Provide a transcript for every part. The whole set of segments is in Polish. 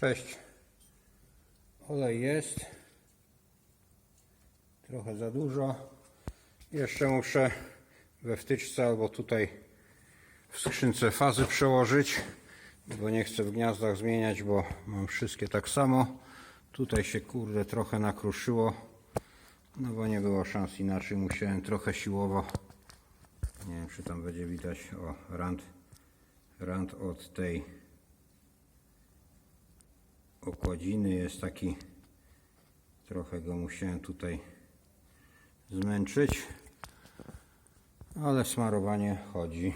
Cześć. Olej jest. Trochę za dużo. Jeszcze muszę we wtyczce albo tutaj w skrzynce fazy przełożyć, bo nie chcę w gniazdach zmieniać, bo mam wszystkie tak samo. Tutaj się kurde trochę nakruszyło, no bo nie było szans inaczej. Musiałem trochę siłowo. Nie wiem, czy tam będzie widać. O, rand, rand od tej okładziny jest taki trochę go musiałem tutaj zmęczyć ale smarowanie chodzi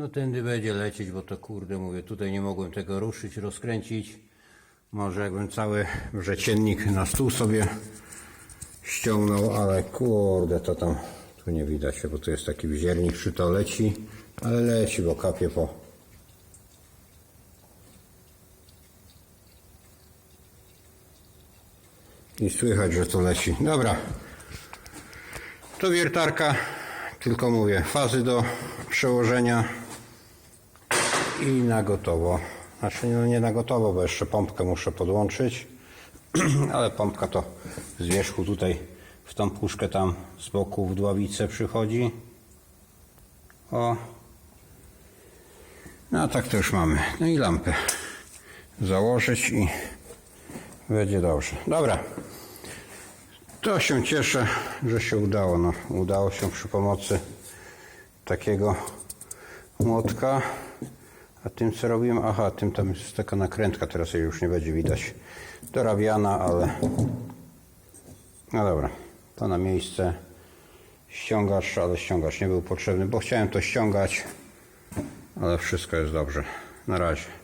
No tędy będzie lecieć, bo to kurde mówię, tutaj nie mogłem tego ruszyć, rozkręcić. Może jakbym cały wrzeciennik na stół sobie ściągnął, ale kurde to tam tu nie widać, bo tu jest taki wziernik, czy to leci, ale leci, bo kapie po i słychać, że to leci. Dobra. To wiertarka, tylko mówię, fazy do przełożenia i na gotowo. Znaczy no nie na gotowo, bo jeszcze pompkę muszę podłączyć, ale pompka to z wierzchu tutaj w tą puszkę tam z boku w dławice przychodzi. O. No a tak to już mamy. No i lampę założyć i będzie dobrze. Dobra. To się cieszę, że się udało. No, udało się przy pomocy takiego młotka. A tym co robiłem? Aha, tym tam jest taka nakrętka, teraz jej już nie będzie widać. Dorabiana, ale... No dobra, to na miejsce. Ściągacz, ale ściągacz nie był potrzebny, bo chciałem to ściągać, ale wszystko jest dobrze. Na razie.